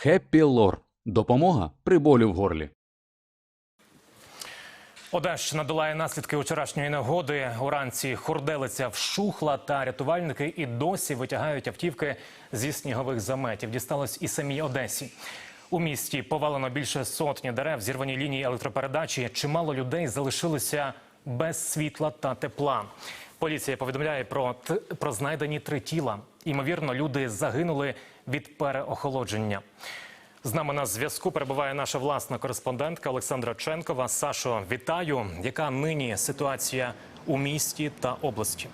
Хеппі Лор. Допомога при болі в горлі. Одещина долає наслідки вчорашньої негоди. Уранці хурделиця вщухла, та рятувальники і досі витягають автівки зі снігових заметів. Дісталось і самій Одесі. У місті повалено більше сотні дерев, зірвані лінії електропередачі. Чимало людей залишилися без світла та тепла. Поліція повідомляє про, про знайдені три тіла. Ймовірно, люди загинули від переохолодження. З нами на зв'язку перебуває наша власна кореспондентка Олександра Ченкова. Сашо, вітаю. Яка нині ситуація у місті та області?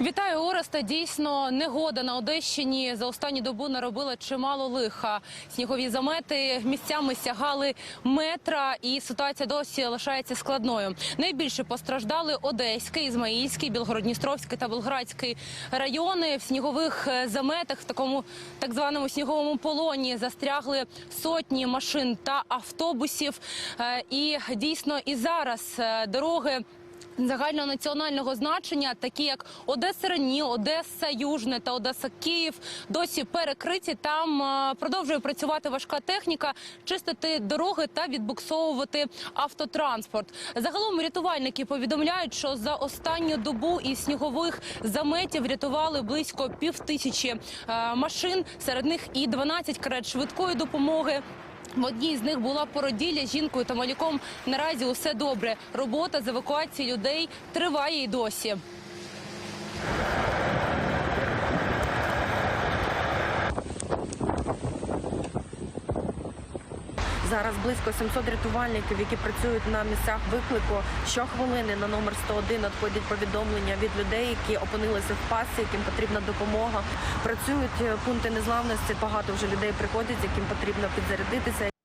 Вітаю, Ореста. Дійсно, негода на Одещині за останню добу наробила чимало лиха. Снігові замети місцями сягали метра, і ситуація досі лишається складною. Найбільше постраждали Одеський, Ізмаїльський, Білгородністровський та Болградський райони. В снігових е, заметах, в такому так званому сніговому полоні, застрягли сотні машин та автобусів. Е, І дійсно і зараз е, дороги загальнонаціонального значення, такі як Одеса Рені, Одеса Южне та Одеса Київ, досі перекриті. Там е, продовжує працювати важка техніка, чистити дороги та відбуксовувати автотранспорт. Загалом рятувальники повідомляють, що за останню добу із снігових заметів врятували близько півтисячі е, машин. Серед них і 12 карет швидкої допомоги. В одній з них була породілля з жінкою та малюком. Наразі усе добре. Робота з евакуації людей триває й досі. Зараз близько 700 рятувальників, які працюють на місцях виклику. Щохвилини на номер 101 надходять повідомлення від людей, які опинилися в пасі, яким потрібна допомога. Працюють е, пункти незламності. Багато вже людей приходять, яким потрібно підзарядитися.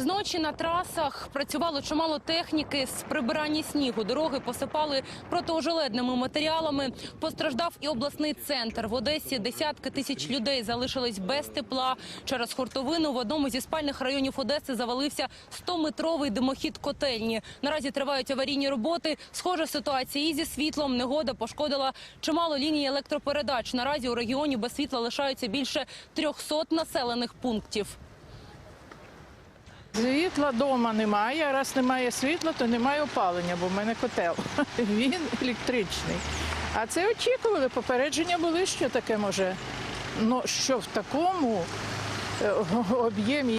Зночі на трасах працювало чимало техніки з прибирання снігу. Дороги посипали протиожеледними матеріалами. Постраждав і обласний центр. В Одесі десятки тисяч людей залишились без тепла. Через хуртовину в одному зі спальних районів Одеси завалився 100-метровий димохід котельні. Наразі тривають аварійні роботи. Схожа ситуація і зі світлом. Негода пошкодила чимало ліній електропередач. Наразі у регіоні без світла лишаються більше 300 населених пунктів. Світла вдома немає, раз немає світла, то немає опалення, бо в мене котел. Він електричний. А це очікували, попередження були, що таке може. Ну, що в такому е, об'ємі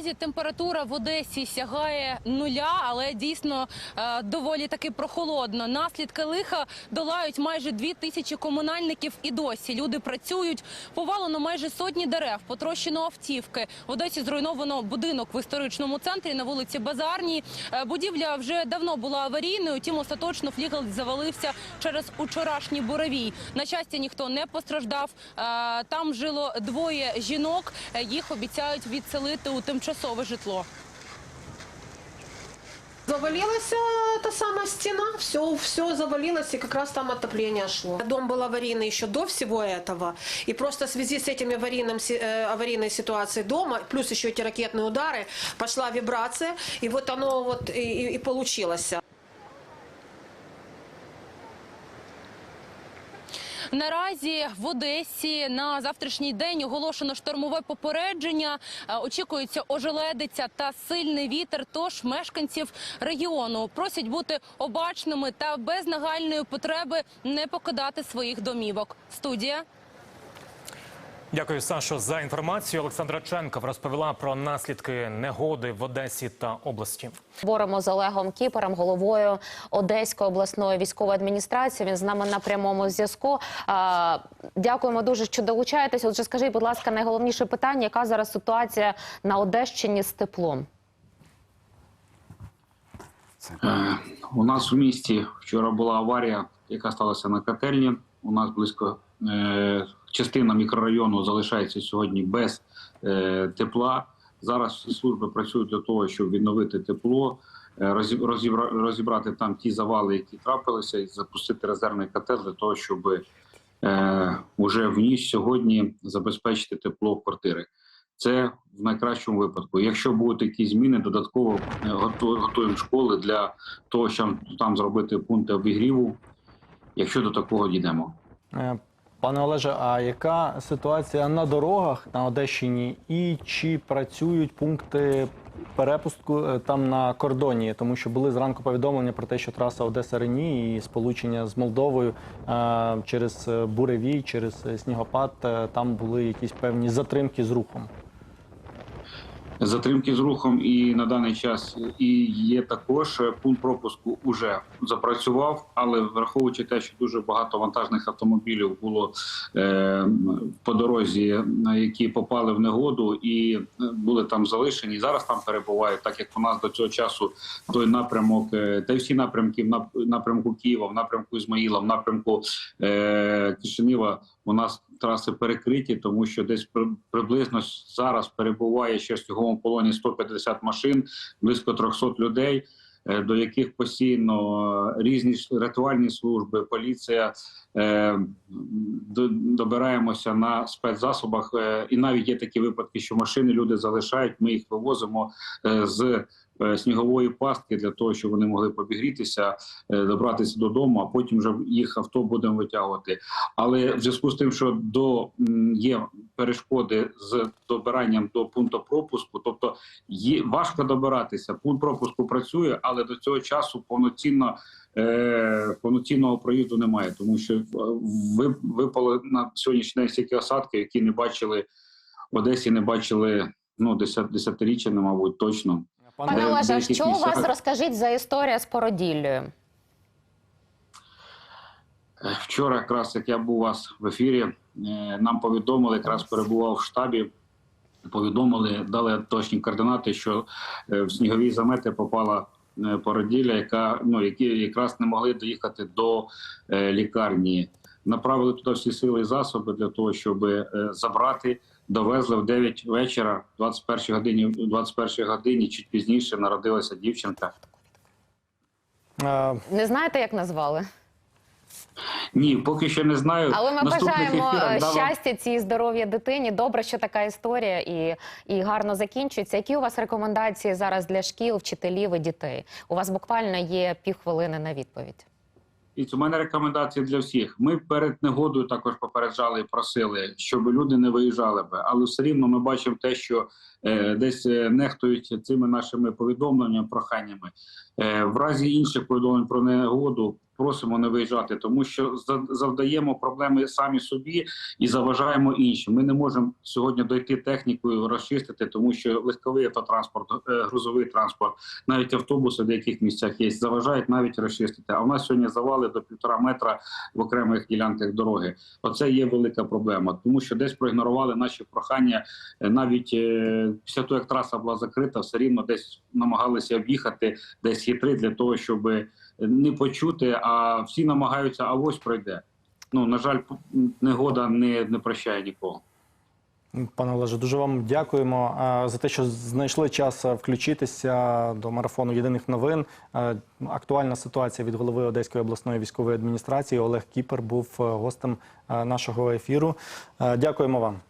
Наразі температура в Одесі сягає нуля, але дійсно е, доволі таки прохолодно. Наслідки лиха долають майже дві тисячі комунальників і досі. Люди працюють. Повалено майже сотні дерев, потрощено автівки. В Одесі зруйновано будинок в історичному центрі на вулиці Базарній. Е, Будівля вже давно була аварійною. Тім остаточно флігел завалився через учорашній буревій. На щастя, ніхто не постраждав. Е, Там жило двоє жінок. Їх обіцяють відселити у тимчасове житло. Завалилась а, та самая стена, все, все завалилось, и как раз там отопление шло. Дом был аварийный еще до всего этого, и просто в связи с этим аварийным, си- э, аварийной ситуацией дома, плюс еще эти ракетные удары, пошла вибрация, и вот оно вот и, и- и получилось. Наразі в Одесі на завтрашній день оголошено штормове попередження. Е, Очікується ожеледиця та сильний вітер. Тож мешканців регіону просять бути обачними та без нагальної потреби не покидати своїх домівок. Студія. Дякую, Сашо, за інформацію. Олександра Ченков розповіла про наслідки негоди в Одесі та області. Говоримо з Олегом Кіпером, головою Одеської обласної військової адміністрації. Він з нами на прямому зв'язку. Дякуємо дуже, що долучаєтесь. Отже, скажіть, будь ласка, найголовніше питання: яка зараз ситуація на Одещині з теплом? Е, У нас у місті вчора була аварія, яка сталася на котельні. У нас близько е, частина мікрорайону залишається сьогодні без е, тепла. Зараз служби працюють для того, щоб відновити тепло, е, розібра- розібрати там ті завали, які трапилися, і запустити резервний котел для того, щоб е, уже в ніч сьогодні забезпечити тепло в квартири. Це в найкращому випадку. Якщо будуть якісь зміни, додатково е, готуємо школи для того, щоб там зробити пункти обігріву, якщо до такого дійдемо. Е, Пане Олеже, а яка ситуація на дорогах на Одещині і чи працюють пункти перепустку е, там на кордоні? Тому що були зранку повідомлення про те, що траса Одеса Рені і сполучення з Молдовою е, через буревій, через снігопад, там були якісь певні затримки з рухом. Затримки з рухом і на даний час і є також е, пункт пропуску уже запрацював, але враховуючи те, що дуже багато вантажних автомобілів було е, по дорозі, на які попали в негоду і е, були там залишені. Зараз там перебувають, так як у нас до цього часу той напрямок, е, та всі напрямки в напрямку Києва, в напрямку Ізмаїла, в напрямку е, Кишинева у нас траси перекриті, тому що десь при- приблизно зараз перебуває ще в сніговому полоні 150 машин, близько 300 людей, е, до яких постійно е, різні рятувальні служби, поліція е, добираємося на спецзасобах. І навіть є такі випадки, що машини люди залишають. Ми їх вивозимо з снігової пастки для того, щоб вони могли побігрітися, е, добратися додому, а потім вже їх авто будемо витягувати. Але в зв'язку з тим, що до є перешкоди з добиранням до пункту пропуску, тобто є важко добиратися. Пункт пропуску працює, але до цього часу повноцінно. Е, повноцінного проїзду немає, тому що е, ви- випало на сьогоднішній день стільки осадків, які не бачили в Одесі, не бачили ну десят, десятиріччя, мабуть, точно. Пане Олеже, що у вас розкажіть за історія з породіллею? Вчора, якраз як я був у вас в ефірі, е, нам повідомили, якраз перебував в штабі. Повідомили, дали точні координати, що е, в снігові замети попала е, породілля, яка ну які якраз не могли доїхати до лікарні. Направили туди всі сили і засоби для того, щоб забрати. Довезли в 9 вечора, 21 годині, 21 годині, чуть пізніше народилася дівчинка. Не знаєте, як назвали? Ні, поки що не знаю. Але ми Наступних бажаємо ефірах щастя цій здоров'я дитині. Добре, що така історія і, і гарно закінчується. Які у вас рекомендації зараз для шкіл, вчителів і дітей? У вас буквально є півхвилини на відповідь. І у мене рекомендації для всіх. Ми перед негодою також попереджали і просили, щоб люди не виїжджали би. Але все рівно ми бачимо те, що е, десь е, нехтують цими нашими повідомленнями, проханнями. Е, в разі інших повідомлень про негоду просимо не виїжджати, тому що за- завдаємо проблеми самі собі і заважаємо іншим. Ми не можемо сьогодні дойти технікою розчистити, тому що легковий автотранспорт, е, грузовий транспорт, навіть автобуси в деяких місцях є, заважають навіть розчистити. А в нас сьогодні завали до півтора метра в окремих ділянках дороги. Оце є велика проблема, тому що десь проігнорували наші прохання. Е, Навіть е, після того, як траса була закрита, все рівно десь намагалися об'їхати, десь хитри для того, щоб не почути. А всі намагаються, а ось пройде. Ну на жаль, негода не, не прощає нікого. Пане Олеже, дуже вам дякуємо за те, що знайшли час включитися до марафону єдиних новин. Актуальна ситуація від голови Одеської обласної військової адміністрації Олег Кіпер був гостем нашого ефіру. Дякуємо вам.